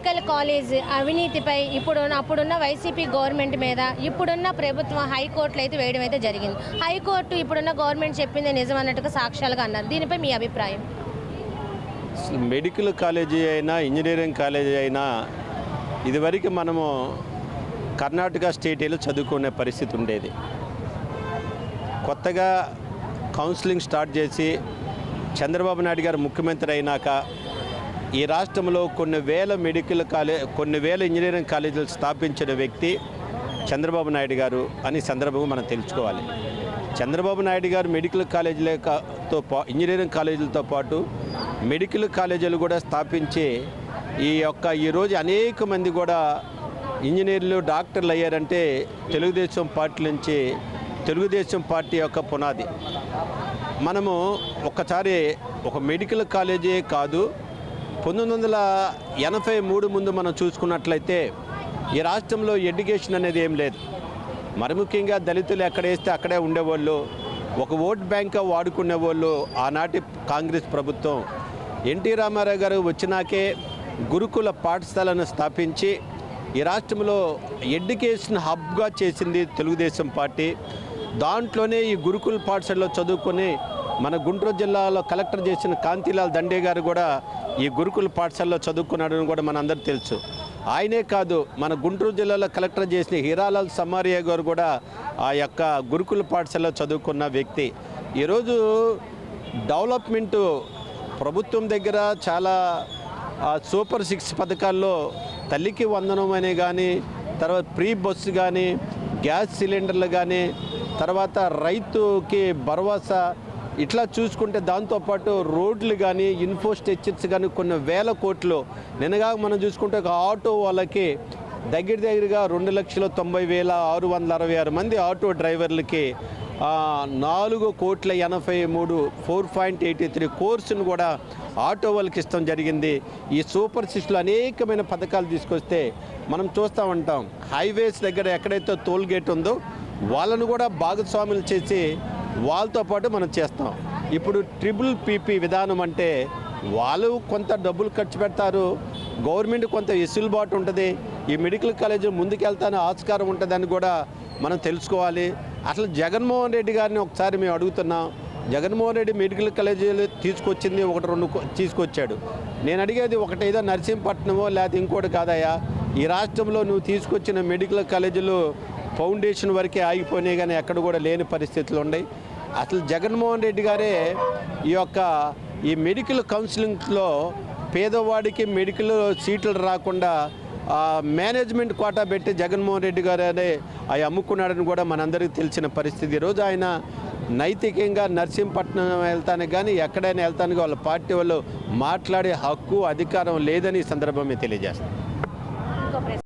Medical college అవినీతిపై ఇప్పుడున్న అప్పుడున్న వైసీపీ గవర్నమెంట్ మీద ఇప్పుడున్న ప్రభుత్వం హైకోర్టులో అయితే వేయడం అయితే జరిగింది. హైకోర్టు ఇప్పుడున్న గవర్నమెంట్ చెప్పింది నిజం అన్నట్టుగా సాక్ష్యాలుగా అన్నారు. దీనిపై మీ అభిప్రాయం? మెడికల్ కాలేజీ అయినా ఇంజనీరింగ్ కాలేజీ అయినా ఇదివరకు మనము కర్ణాటక స్టేట్లో చదువుకునే పరిస్థితి ఉండేది. కొత్తగా కౌన్సిలింగ్ స్టార్ట్ చేసి చంద్రబాబు నాయుడు గారు ముఖ్యమంత్రి అయినాక ఈ రాష్ట్రంలో కొన్ని వేల మెడికల్ కాలే కొన్ని వేల ఇంజనీరింగ్ కాలేజీలు స్థాపించిన వ్యక్తి చంద్రబాబు నాయుడు గారు అని సందర్భంగా మనం తెలుసుకోవాలి. చంద్రబాబు నాయుడు గారు మెడికల్ కాలేజీలతో పా ఇంజనీరింగ్ కాలేజీలతో పాటు మెడికల్ కాలేజీలు కూడా స్థాపించి ఈ యొక్క ఈరోజు అనేక మంది కూడా ఇంజనీర్లు డాక్టర్లు అయ్యారంటే తెలుగుదేశం పార్టీ నుంచి తెలుగుదేశం పార్టీ యొక్క పునాది. మనము ఒకసారి ఒక మెడికల్ కాలేజీ కాదు పంతొమ్మిది వందల ఎనభై మూడు ముందు మనం చూసుకున్నట్లయితే ఈ రాష్ట్రంలో ఎడ్యుకేషన్ అనేది ఏం లేదు. మరి ముఖ్యంగా దళితులు ఎక్కడ వేస్తే అక్కడే ఉండేవాళ్ళు ఒక ఓట్ బ్యాంక్ వాడుకునే వాళ్ళు ఆనాటి కాంగ్రెస్ ప్రభుత్వం. ఎన్టీ రామారావు గారు వచ్చినాకే గురుకుల పాఠశాలను స్థాపించి ఈ రాష్ట్రంలో ఎడ్యుకేషన్ హబ్గా చేసింది తెలుగుదేశం పార్టీ. దాంట్లోనే ఈ గురుకుల పాఠశాలలో చదువుకొని మన గుంటూరు జిల్లాలో కలెక్టర్ చేసిన కాంతిలాల్ దండే గారు కూడా ఈ గురుకుల పాఠశాలలో చదువుకున్నాడని కూడా మనందరికీ తెలుసు. ఆయనే కాదు మన గుంటూరు జిల్లాలో కలెక్టర్ చేసిన హీరాలాల్ సమారియా గారు కూడా ఆ యొక్క గురుకుల పాఠశాలలో చదువుకున్న వ్యక్తి. ఈరోజు డెవలప్మెంట్ ప్రభుత్వం దగ్గర చాలా సూపర్ సిక్స్ పథకాల్లో తల్లికి వందనం అనే కానీ తర్వాత ప్రీ బస్సు కానీ గ్యాస్ సిలిండర్లు కానీ తర్వాత రైతుకి భరోసా ఇట్లా చూసుకుంటే దాంతోపాటు రోడ్లు కానీ ఇన్ఫోస్ట్రక్చర్స్ కానీ కొన్ని వేల కోట్లు. నిన్నగా మనం చూసుకుంటే ఒక ఆటో వాళ్ళకి దగ్గర దగ్గరగా రెండు లక్షల తొంభై వేల ఆరు వందల అరవై ఆరు మంది ఆటో డ్రైవర్లకి నాలుగు కోట్ల ఎనభై మూడు ఫోర్ పాయింట్ ఎయిటీ త్రీ కోర్సును కూడా ఆటో వాళ్ళకి ఇష్టం జరిగింది. ఈ సూపర్ సిక్స్లో అనేకమైన పథకాలు తీసుకొస్తే మనం చూస్తూ ఉంటాం. హైవేస్ దగ్గర ఎక్కడైతే టోల్ గేట్ ఉందో వాళ్ళను కూడా భాగస్వాములు చేసి వాళ్ళతో పాటు మనం చేస్తాం. ఇప్పుడు ట్రిపుల్ పీపీ విధానం అంటే వాళ్ళు కొంత డబ్బులు ఖర్చు పెడతారు గవర్నమెంట్ కొంత వెసులుబాటు ఉంటుంది ఈ మెడికల్ కాలేజ్ ముందుకెళ్తానే ఆస్కారం ఉంటుందని కూడా మనం తెలుసుకోవాలి. అసలు జగన్మోహన్ రెడ్డి గారిని ఒకసారి మేము అడుగుతున్నాం జగన్మోహన్ రెడ్డి మెడికల్ కాలేజీలు తీసుకొచ్చింది ఒకటి రెండు తీసుకొచ్చాడు. నేను అడిగేది ఒకటి ఏదో లేకపోతే ఇంకోటి కాదయ్యా ఈ రాష్ట్రంలో నువ్వు తీసుకొచ్చిన మెడికల్ కాలేజీలు ఫౌండేషన్ వరకే ఆగిపోయినాయి కానీ ఎక్కడ కూడా లేని పరిస్థితులు ఉన్నాయి. అసలు జగన్మోహన్ రెడ్డి గారే ఈ యొక్క ఈ మెడికల్ కౌన్సిలింగ్లో పేదవాడికి మెడికల్ సీట్లు రాకుండా మేనేజ్మెంట్ కోటా పెట్టి జగన్మోహన్ రెడ్డి గారు అనే అవి అమ్ముకున్నాడని కూడా మనందరికీ తెలిసిన పరిస్థితి. ఈరోజు ఆయన నైతికంగా నర్సింపట్నం వెళ్తానికి కానీ ఎక్కడైనా వెళ్తానికి వాళ్ళ పార్టీ వాళ్ళు మాట్లాడే హక్కు అధికారం లేదని ఈ సందర్భమే మేము తెలియజేస్తాం